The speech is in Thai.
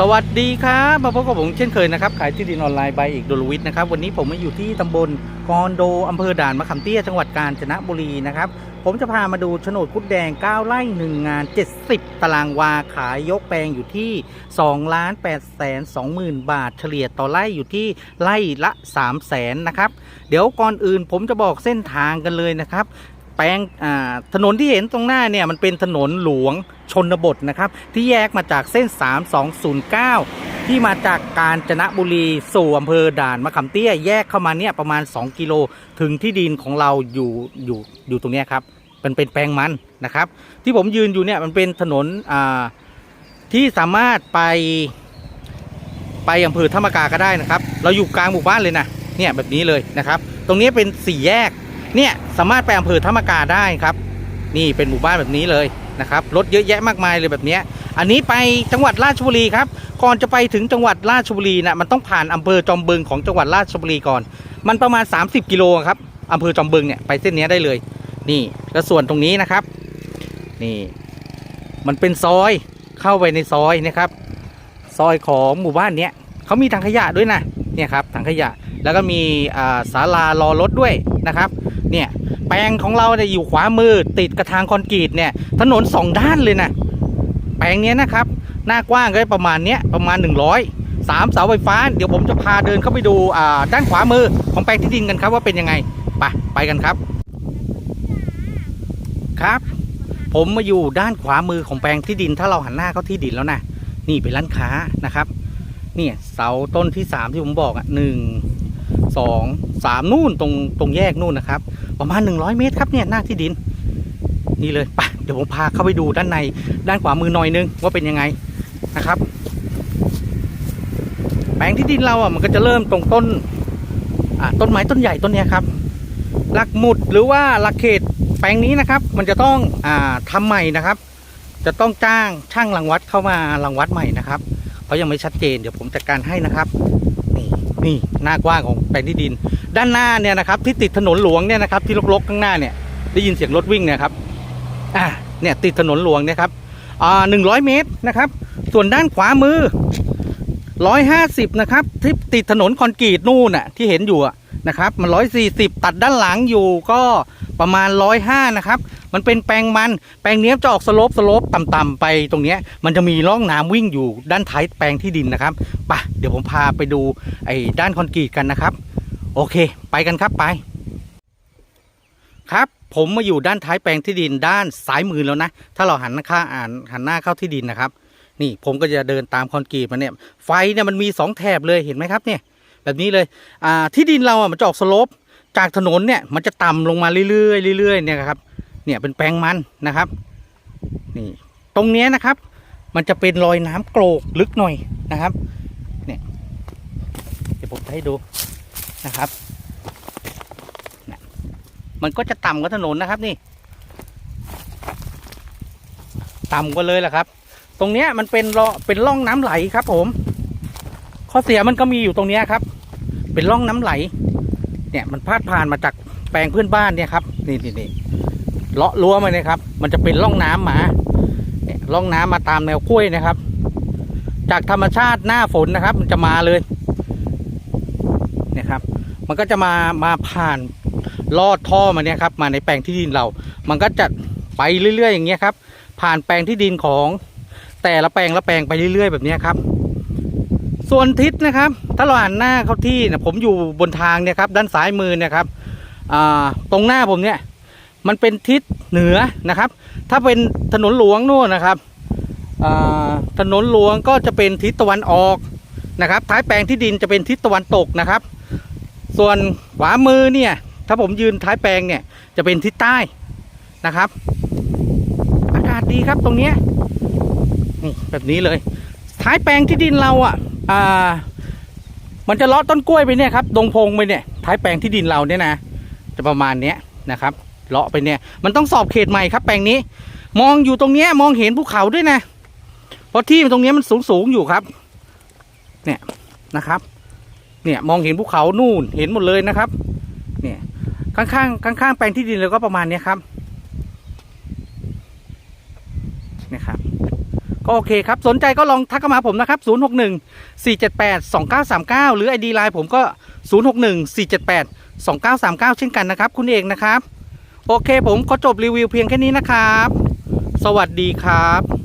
สวัสดีครับมาพบกับผมเช่นเคยนะครับ ขายที่ดินออนไลน์ใบเอกดลวิทย์นะครับ วันนี้ผมมาอยู่ที่ตำบลกอนโดอำเภอด่านมะขามเตี้ยจังหวัดกาญจนบุรีนะครับ ผมจะพามาดูโฉนดคุดแดง 9 ไร่ 1 งาน 70 ตารางวาขายยกแปลงอยู่ที่2ล้าน8แสน2หมื่นบาท เฉลี่ยต่อไร่อยู่ที่ไร่ละ3แสนนะครับ เดี๋ยวก่อนอื่นผมจะบอกเส้นทางกันเลยนะครับ แปลงถนนที่เห็นตรงหน้าเนี่ยมันเป็นถนนหลวงชนบทนะครับ ที่แยกมาจากเส้น 3209 ที่มาจากกาญจนบุรีสู่อำเภอด่านมะขามเตี้ยแยกเข้ามาเนี่ยประมาณ 2 กิโลถึงที่ดินของเราอยู่อยู่อยู่ตรงนี้ครับมันเป็นแปลงมันนะครับ ที่ผมยืนอยู่เนี่ยมันเป็นถนนที่สามารถไปไปอำเภอธรรมกาก็ได้นะครับ เราอยู่กลางหมู่บ้านเลยนะเนี่ยแบบนี้เลยนะครับ ตรงนี้เป็นสี่แยก เนี่ยสามารถไปอำเภอธรรมกาได้ครับ นี่เป็นหมู่บ้านแบบนี้เลยนะครับรถเยอะแยะมากมายเลยแบบนี้อันนี้ไปจังหวัดราชบุรีครับก่อนจะไปถึงจังหวัดราชบุรีนะมันต้องผ่านอำเภอจอมบึงของจังหวัดราชบุรีก่อน มันประมาณ 30 กิโลครับอำเภอจอมบึงเนี่ยไปเส้นนี้ได้เลย นี่แล้วส่วนตรงนี้นะครับ นี่ มันเป็นซอยเข้าไปในซอยนะครับ ซอยของหมู่บ้านเนี้ยเขามีถังขยะด้วยนะเนี่ยครับถังขยะแล้วก็มีศาลารอรถด้วยนะครับ เนี่ย แปลงของเราเนี่ยอยู่ขวามือติดกระทางคอนกรีตเนี่ย ถนนสองด้านเลยนะ แปลงเนี้ยนะครับ หน้ากว้างก็ประมาณเนี้ยประมาณ 100สามเสาไฟฟ้า เดี๋ยวผมจะพาเดินเข้าไปดูอ่าด้านขวามือของแปลงที่ดินกันครับว่าเป็นยังไงไปไปกันครับ ครับ ผมมาอยู่ด้านขวามือของแปลงที่ดิน ถ้าเราหันหน้าเข้าที่ดินแล้วนะนี่เป็นร้านค้านะครับ เนี่ยเสาต้นที่สามที่ผมบอกอะหนึ่ง สองสามนู่นตรงตรงแยกนู่นนะครับ ประมาณ 100 เมตรครับเนี่ยหน้าที่ดิน นี่เลยไปเดี๋ยวผมพาเข้าไปดูด้านในด้านขวามือหน่อยนึงว่าเป็นยังไงนะครับ แปลงที่ดินเราอะมันก็จะเริ่มตรงต้นอ่าต้นไม้ต้นใหญ่ต้นเนี้ยครับ หลักหมุดหรือว่าหลักเขตแปลงนี้นะครับ มันจะต้องอ่าทำใหม่นะครับ จะต้องจ้างช่างรังวัดเข้ามารังวัดใหม่นะครับเขายังไม่ชัดเจนเดี๋ยวผมจัดการให้นะครับ นี่หน้ากว้างของแปลงที่ดิน ด้านหน้าเนี่ยนะครับ ที่ติดถนนหลวงเนี่ยนะครับ ที่รกๆข้างหน้าเนี่ย ได้ยินเสียงรถวิ่งเนี่ยครับอ่าเนี่ยติดถนนหลวงเนี่ยครับอ่าหนึ่งร้อยเมตรนะครับ ส่วนด้านขวามือร้อยห้าสิบนะครับ ที่ติดถนนคอนกรีตนู่นน่ะที่เห็นอยู่อะ นะครับ มันร้อยสี่สิบตัดด้านหลังอยู่ก็ประมาณร้อยห้านะครับ มันเป็นแปลงมัน แปลงเนี้ยจะออกสโลปสโลปต่ำๆไปตรงเนี้ย มันจะมีร่องน้ำวิ่งอยู่ด้านท้ายแปลงที่ดินนะครับไปเดี๋ยวผมพาไปดูไอ้ด้านคอนกรีตกันนะครับ โอเค ไปกันครับไป ครับผมมาอยู่ด้านท้ายแปลงที่ดินด้านซ้ายมือแล้วนะ ถ้าเราหันหน้าอ่านหันหน้าเข้าที่ดินนะครับ นี่ผมก็จะเดินตามคอนกรีตมาเนี่ย ไฟเนี่ยมันมีสองแถบเลยเห็นไหมครับเนี่ย แบบนี้เลยอ่าที่ดินเราอะมันจะออกสโลปจากถนนเนี่ยมันจะต่ำลงมาเรื่อยๆเรื่อยๆเนี่ยครับเนี่ยเป็นแปลงมันนะครับนี่ตรงเนี้ยนะครับ มันจะเป็นรอยน้ำโกรกลึกหน่อยนะครับเนี่ยเดี๋ยวผมจะให้ดูนะครับมันก็จะต่ำกว่าถนนนะครับนี่ ต่ำกว่าเลยแหละครับ ตรงเนี้ยมันเป็นรอเป็นร่องน้ำไหลครับผม ข้อเสียมันก็มีอยู่ตรงนี้ครับ เป็นร่องน้ำไหล เนี่ยมันพาดผ่านมาจากแปลงเพื่อนบ้านเนี่ยครับนี่นี่นี่เลาะรั้วมาเนี่ยครับ มันจะเป็นร่องน้ำมาเนี่ยร่องน้ำมาตามแนวกล้วยนะครับ จากธรรมชาติหน้าฝนนะครับ มันจะมาเลยเนี่ยครับ มันก็จะมามาผ่านลอดท่อมาเนี่ยครับ มาในแปลงที่ดินเรา มันก็จะไปเรื่อยๆอย่างเงี้ยครับ ผ่านแปลงที่ดินของแต่ละแปลงละแปลงไปเรื่อยๆแบบเนี้ยครับ ส่วนทิศนะครับ ถ้าเราหันหน้าเข้าที่นะผมอยู่บนทางเนี่ยครับ ด้านซ้ายมือเนี่ยครับตรงหน้าผมเนี่ย มันเป็นทิศเหนือนะครับ ถ้าเป็นถนนหลวงนู่นนะครับถนนหลวงก็จะเป็นทิศตะวันออกนะครับ ท้ายแปลงที่ดินจะเป็นทิศตะวันตกนะครับ ส่วนขวามือเนี่ย ถ้าผมยืนท้ายแปลงเนี่ยจะเป็นทิศใต้นะครับ อากาศดีครับตรงเนี้ยแบบนี้เลย ท้ายแปลงที่ดินเราอะ อ่า มันจะเลาะต้นกล้วยไปเนี่ยครับดงพงไปเนี่ยท้ายแปลงที่ดินเราเนี่ยนะจะประมาณเนี้ยนะครับเลาะไปเนี่ย มันต้องสอบเขตใหม่ครับแปลงนี้ มองอยู่ตรงเนี้ยมองเห็นภูเขาด้วยนะเพราะที่ตรงเนี้ยมันสูงสูงอยู่ครับ เนี่ยนะครับ เนี่ยมองเห็นภูเขานู่นเห็นหมดเลยนะครับ เนี่ยข้างๆข้างๆแปลงที่ดินเลยก็ประมาณเนี้ยครับเนี่ยครับ โอเคครับ สนใจก็ลองทักเข้ามาผมนะครับ 061 478 2939 หรือ ID ไลน์ผมก็ 061 478 2939 เช่นกันนะครับ คุณเอกนะครับ โอเคผมขอจบรีวิวเพียงแค่นี้นะครับ สวัสดีครับ